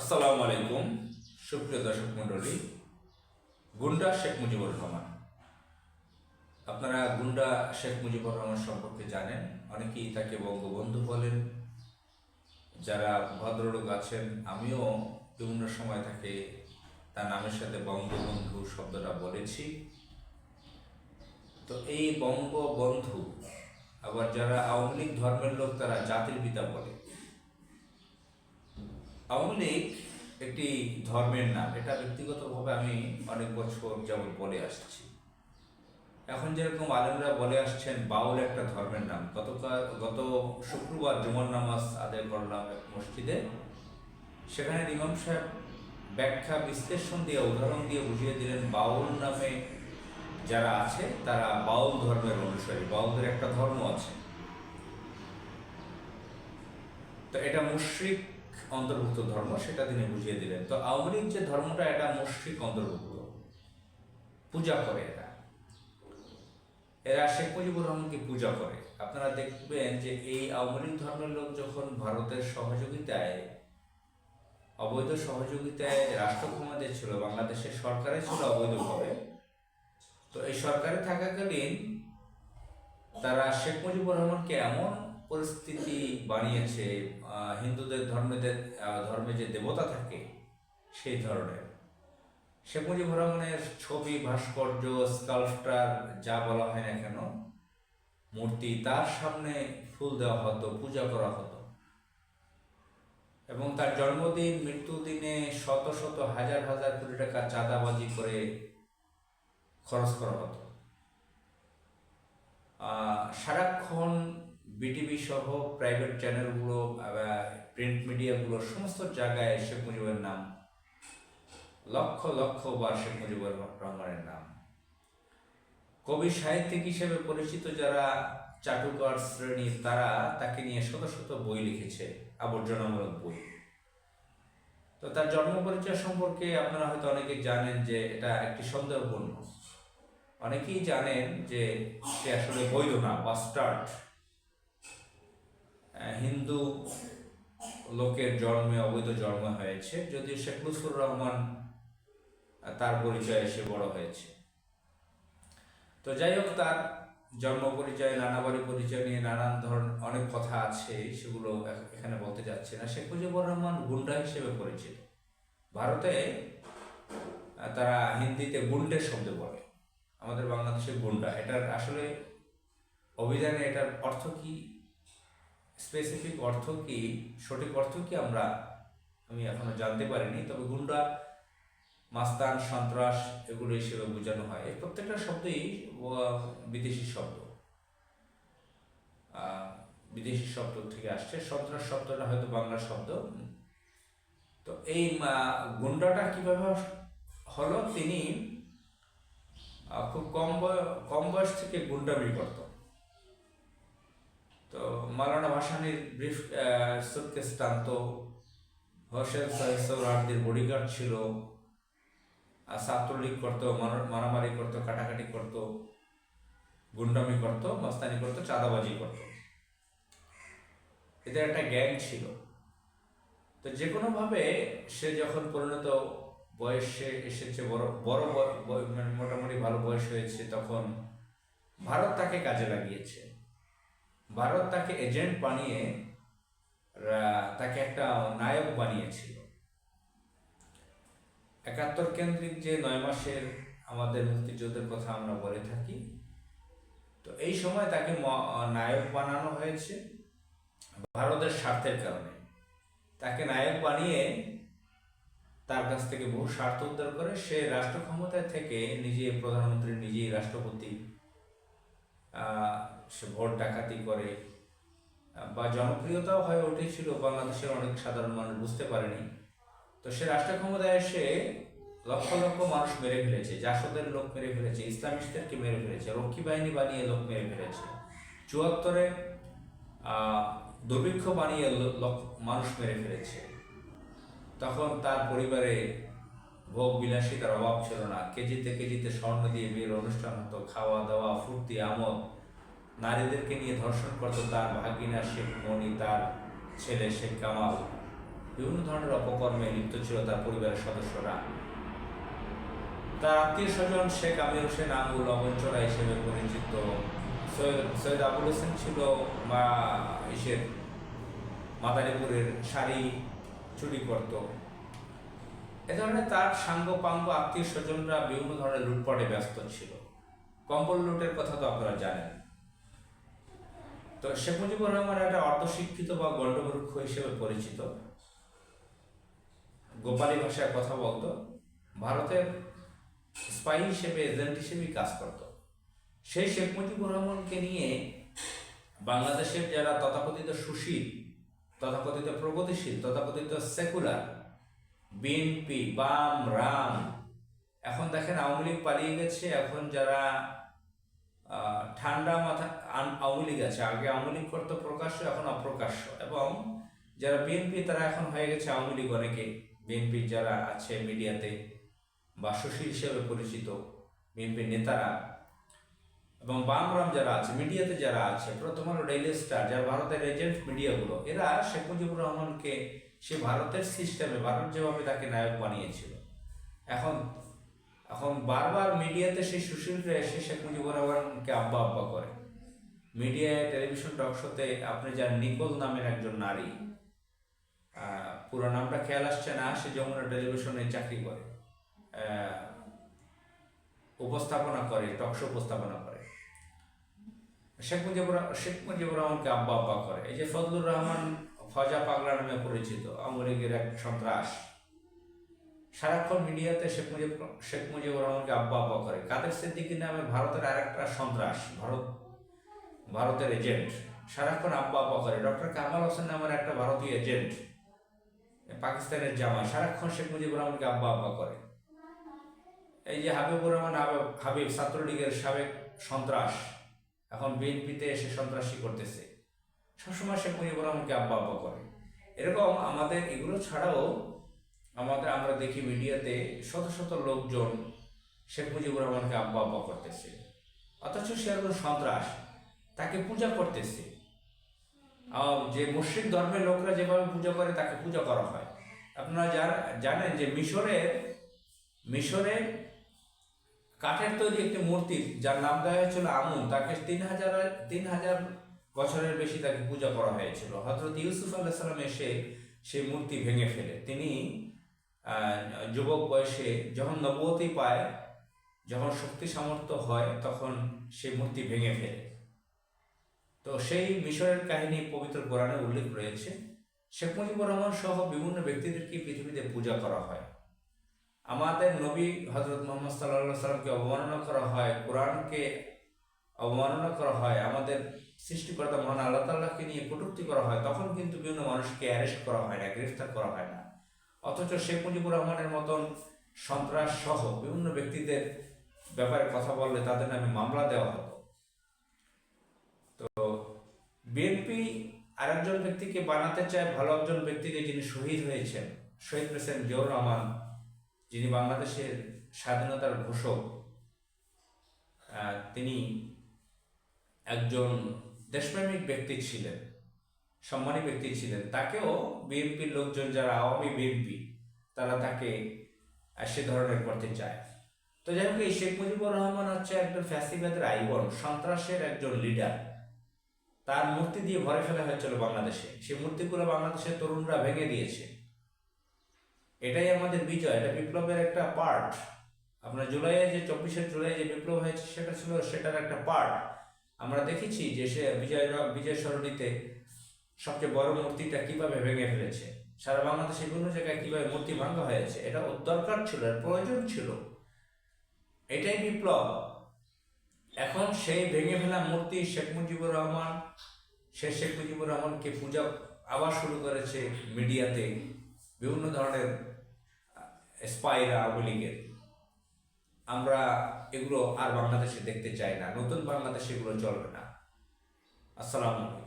আসসালামু আলাইকুম, সুপ্রিয় দর্শক মণ্ডলী। গুন্ডা শেখ মুজিবুর রহমান। আপনারা গুন্ডা শেখ মুজিবুর রহমান সম্পর্কে জানেন, অনেকেই তাকে বঙ্গবন্ধু বলেন। যারা ভদ্রলোক আছেন, আমিও বিভিন্ন সময় তাকে তার নামের সাথে বঙ্গবন্ধু শব্দটা বলেছি। তো এই বঙ্গবন্ধু, আবার যারা আওয়ামী লীগ ধর্মের লোক, তারা জাতির পিতা বলে। আওয়ামী লীগ একটি ধর্মের নাম। এটা ব্যক্তিগতভাবে আমি অনেক বছর যেমন বলে আসছি। এখন যেরকম আলেমরা বলে আসছেন, বাউল একটা ধর্মের নাম। গতকাল গত শুক্রবার জুমার নামাজ আদায় করলাম এক মসজিদে। সেখানে ইমাম সাহেব ব্যাখ্যা, বিশ্লেষণ দিয়ে, উদাহরণ দিয়ে বুঝিয়ে দিলেন, বাউল নামে যারা আছে, তারা বাউল ধর্মের অনুসারী। বাউলদের একটা ধর্ম আছে। তো এটা মুশ্রিক অন্তর্ভুক্ত ধর্ম, সেটা তিনি বুঝিয়ে দিলেন। তো আওয়ামী লীগ যে ধর্মটা, এটা মুশ্রিক অন্তর্ভুক্ত। পূজা করে এরা। এরা শেখ মুজিবুর রহমানকে পূজা করে। আপনারা দেখবেন যে এই আওয়ামী লীগ ধর্মের লোক যখন ভারতের সহযোগিতায়, অবৈধ সহযোগিতায় রাষ্ট্র ক্ষমতায় ছিল, বাংলাদেশের সরকারে ছিল অবৈধভাবে, তো এই সরকারে থাকাকালীন তারা শেখ মুজিবুর রহমানকে এমন পরিস্থিতি বানিয়েছে হিন্দুদের ধর্মেদের ধর্মে যে দেবতা থাকে, সেই ধরনের। শেখ মুজিবুর রহমানের ছবি, ভাস্কর্য, স্কাল্পটার যা বলা হয় না কেন, মূর্তি, তার সামনে ফুল দেওয়া হতো, পূজা করা হতো। এবং তার জন্মদিন মৃত্যুদিনে শত শত, হাজার হাজার কোটি টাকা চাঁদাবাজি করে খরচ করা হতো। সারাক্ষণ বিটিভি সহ প্রাইভেট চ্যানেলগুলো প্রিন্ট মিডিয়াগুলো সমস্ত জায়গায় শেখ মুজিবের নাম। লক্ষ লক্ষ বার শেখ মুজিবুর রহমানের নাম। কবি সাহিত্যিক হিসেবে পরিচিত যারা চাটুকার শ্রেণি, তারা তাকে নিয়ে শত শত বই লিখেছে, আবর্জনামূলক বই। তো তার জন্ম পরিচয় সম্পর্কে আপনারা হয়তো অনেকে জানেন যে এটা একটি সন্দেহপূর্ণ। অনেকেই জানেন যে সে আসলে বৈধ না বাস্টার্ড হিন্দু লোকের জন্মে, অবৈধ জন্ম হয়েছে, যদিও শেখ লুৎফুর রহমান তার পরিচয় এসে বড় হয়েছে। তো যাই হোক, তার জন্ম পরিচয় নানাবাড়ি পরিচয় নিয়ে নানান ধরন অনেক কথা আছে, সেগুলো এখ- এখানে বলতে যাচ্ছে না। শেখ মুজিবুর রহমান গুন্ডা হিসেবে পরিচিত। ভারতে তারা হিন্দিতে গুন্ডের শব্দ বলে। আমাদের বাংলাদেশে গুন্ডা। এটার আসলে অভিধানে এটার অর্থ কি? স্পেসিফিক অর্থ কি, সঠিক অর্থ কি আমরা, আমি এখনও জানতে পারিনি, তবে গুন্ডা, মাস্তান, সন্ত্রাস এগুলো হিসেবে বোঝানো হয়। এই প্রত্যেকটা শব্দই বিদেশি শব্দ। বিদেশি শব্দ থেকে আসছে। সন্ত্রাস শব্দটা হয়তো বাংলা শব্দ। তো এই গুন্ডাটা কীভাবে হলো? তিনি খুব কম কম বয়স থেকে গুন্ডামি করত। তো মালানা ভাসানির ব্রিফ সুটকেস টানত। হোসেন সাহিসৌরারদের বডিগার্ড ছিল। আর ছাত্রলীগ করতো মারামারি করতো, কাটাকাটি করতো, গুন্ডামি করতো, মস্তানি করতো, চাঁদাবাজি করতো। এদের একটা গ্যাং ছিল। তো যে কোনোভাবে সে যখন পরিণত বয়সে এসেছে, বড় বড় মানে মোটামুটি ভালো বয়স হয়েছে, তখন ভারত তাকে কাজে লাগিয়েছে। ভারত তাকে এজেন্ট বানিয়ে তাকে একটা নায়ক বানিয়েছিল। একাত্তর কেন্দ্রিক যে নয় মাসের আমাদের মুক্তিযুদ্ধের কথা আমরা বলে থাকি, তো এই সময় তাকে নায়ক বানানো হয়েছে ভারতের স্বার্থের কারণে। তাকে নায়ক বানিয়ে তার কাছ থেকে বহু স্বার্থ উদ্ধার করে সে রাষ্ট্র ক্ষমতায় থেকে নিজে প্রধানমন্ত্রী, নিজেই রাষ্ট্রপতি সে ভোট ডাকাতি করে। বা জনপ্রিয়তাও হয়ে উঠেছিল বাংলাদেশের অনেক সাধারণ মানুষ বুঝতে পারেনি। তো সে রাষ্ট্র ক্ষমতায় এসে লক্ষ লক্ষ মানুষ মেরে ফেলেছে। জাসদের লোক মেরে ফেলেছে, ইসলামিস্টদেরকে মেরে ফেলেছে, রক্ষী বাহিনী বানিয়ে লোক মেরে ফেলেছে। চুয়াত্তরে দুর্ভিক্ষ বানিয়ে মানুষ মেরে ফেলেছে। তখন তার পরিবারে ভোগ বিলাসিতার অভাব ছিল না। কেজিতে কেজিতে স্বর্ণ দিয়ে বিয়ের অনুষ্ঠান হতো, খাওয়া দাওয়া, ফুর্তি, আমোদ। নারীদেরকে নিয়ে ধর্ষণ করতো তার ভাগিনা শেখ মণি তার ছেলে শেখ কামাল। বিভিন্ন ধরনের অপকর্মে লিপ্ত ছিল তার পরিবারের সদস্যরা। তার আত্মীয় স্বজন শেখ আমির হোসেন আঙ্গুল অবঞ্চনা হিসেবে পরিচিত। সৈয়দ আবুল হোসেন ছিল বা ইসের মাদারীপুরের শাড়ি চুরি করত। এ ধরনের তার সাঙ্গ পাঙ্গ আত্মীয় স্বজনরা বিভিন্ন ধরনের লুটপাটে ব্যস্ত ছিল। কম্বল লুটের কথা তো আপনারা জানেন। তো শেখ মুজিবুর রহমান একটা অর্ধশিক্ষিত বা গণ্ডমূর্খ হিসেবে পরিচিত। গোপালী ভাষায় কথা বলতো। ভারতের স্পাই হিসেবে, এজেন্ট হিসেবেই কাজ করত। সেই শেখ মুজিবুর রহমানকে নিয়ে বাংলাদেশের যারা তথাকথিত সুশীল, তথাকথিত প্রগতিশীল, তথাকথিত সেকুলার বিএনপি, বাম, রাম। এখন দেখেন আওয়ামী লীগ পালিয়ে গেছে, এখন যারা ঠান্ডা মাথা আওয়ামী লীগ আছে। আগে আওয়ামী লীগ করতো প্রকাশ্য, এখন অপ্রকাশ্য। এবং যারা বিএনপি, তারা এখন হয়ে গেছে আওয়ামী লীগ অনেকে। বিএনপি যারা আছে মিডিয়াতে বা সুশীল হিসেবে পরিচিত বিএনপির নেতারা। এবং বামরাম যারা আছে, মিডিয়াতে যারা আছে, প্রথম আলো ডেইলি স্টার, যারা ভারতের এজেন্ট মিডিয়াগুলো, এরা শেখ মুজিবুর রহমানকে সে ভারতের সিস্টেমে, ভারত যেভাবে তাকে নায়ক বানিয়েছিল। এখন এখন বারবার মিডিয়াতে সেই সুশীলরা এসে শেখ মুজিবুর রহমানকে আব্বা আব্বা করে। মিডিয়ায়, টেলিভিশন টক শোতে আপনি যার নিকোল নামের একজন নারী পুরো নামটা খেয়াল আসছে না, সে যমুনা টেলিভিশনে চাকরি করে উপস্থাপনা করে, টক শো উপস্থাপনা করে। শেখ মুজিবুর শেখ মুজিবুর রহমানকে আব্বা আব্বা করে। এই যে ফজলুর রহমান ফজা পাগলা নামে পরিচিত আওয়ামী লীগের এক সন্ত্রাস। সারাক্ষণ মিডিয়াতে শেখ মুজিব শেখ মুজিবুর রহমানকে আব্বা আব্বা করে। কাদের সিদ্দিকি নামে ভারতের আরেকটা সন্ত্রাস, ভারত ভারতের এজেন্ট। সারাক্ষণ আব্বা আব্বা করে। ডক্টর কামাল হোসেন নামের একটা ভারতীয় এজেন্ট, পাকিস্তানের জামা সারাক্ষণ শেখ মুজিবুর রহমানকে আব্বা আব্বা করে। এই যে হাবিবুর রহমান হাবিব, ছাত্রলীগের সাবেক সন্ত্রাস। এখন বিএনপিতে এসে সন্ত্রাসী করতেছে। সবসময় শেখ মুজিবুর রহমানকে আব্বা আব্বা করে। এরকম আমাদের এগুলো ছাড়াও আমাদের আমরা দেখি মিডিয়াতে শত শত লোকজন শেখ মুজিবুর রহমানকে আব্বা আব্বা করতেছে। অথচ সে একজন সন্ত্রাস, তাকে পূজা করতেছে। যে মুসলিম ধর্মের লোকরা যেভাবে পূজা করে, তাকে পূজা করা হয়। আপনারা জানেন যে মিশরের মিশরে কাঠের তৈরি একটি মূর্তি, যার নাম দেওয়া হয়েছিল আমুন, তাকে তিন হাজার তিন হাজার বছরের বেশি তাকে পূজা করা হয়েছিল। হজরত ইউসুফ আল্লাহ এসে সেই মূর্তি ভেঙে ফেলে। তিনি যুবক বয়সে যখন নবতী পায়, যখন শক্তি সামর্থ্য হয়, তখন সেই মূর্তি ভেঙে ফেলে। তো সেই মিশরের কাহিনী পবিত্র কোরআনে উল্লেখ রয়েছে। শেখ মুজিবুর রহমান সহ বিভিন্ন ব্যক্তিদেরকে পৃথিবীতে পূজা করা হয়? আমাদের নবী হজরত মোহাম্মদ সাল্লাহ সাল্লামকে অবমাননা করা হয়, কোরআনকে অবমাননা করা হয়, আমাদের সৃষ্টিকর্তা মহান আল্লাহ তাল্লাহকে নিয়ে কটূক্তি করা হয়, তখন কিন্তু বিভিন্ন মানুষকে অ্যারেস্ট করা হয় না, গ্রেফতার করা হয় না। অথচ শেখ মুজিবুর রহমানের মতন সন্ত্রাস সহ বিভিন্ন ব্যক্তিদের ব্যাপারে কথা বললে তাদের নামে মামলা দেওয়া হতো। তো বিএনপি আরেকজন ব্যক্তিকে বানাতে চায়, ভালো একজন ব্যক্তিকে যিনি শহীদ হয়েছেন, শহীদ প্রেসিডেন্ট জিয়াউর রহমান, যিনি বাংলাদেশের স্বাধীনতার ঘোষক তিনি একজন দেশপ্রেমিক ব্যক্তি ছিলেন, সম্মানী ব্যক্তি ছিলেন। তাকেও বিএনপির লোকজন যারা আওয়ামী বিএনপি, তারা তাকে সে ধরনের করতে চায়। তো যাই হোক, এই শেখ মুজিবুর রহমান হচ্ছে একজন ফ্যাসিবাদের আইবন, সন্ত্রাসের একজন লিডার তার মূর্তি দিয়ে ভরে ফেলা হয়েছিল বাংলাদেশে। সেই মূর্তিগুলো বাংলাদেশের তরুণরা ভেঙে দিয়েছে। এটাই আমাদের বিজয়, এটা বিপ্লবের একটা পার্ট আপনার জুলাইয়ে যে, চব্বিশে জুলাই যে বিপ্লব হয়েছে, সেটা ছিল সেটার একটা পার্ট আমরা দেখেছি যে সে বিজয় বিজয় সরণিতে সবচেয়ে বড় মূর্তিটা কীভাবে ভেঙে ফেলেছে? সারা বাংলাদেশে বিভিন্ন জায়গায় কীভাবে মূর্তি ভাঙা হয়েছে? এটা দরকার ছিল প্রয়োজন ছিল। এটাই বিপ্লব। এখন সেই ভেঙে ফেলা মূর্তি শেখ মুজিবুর রহমান সে শেখ মুজিবুর রহমানকে পূজা, আবার শুরু করেছে মিডিয়াতে বিভিন্ন ধরনের স্পাইরা আওয়ামী লীগের। আমরা এগুলো আর বাংলাদেশে দেখতে চাই না। নতুন বাংলাদেশে এগুলো চলবে না। আসসালামু আলাইকুম।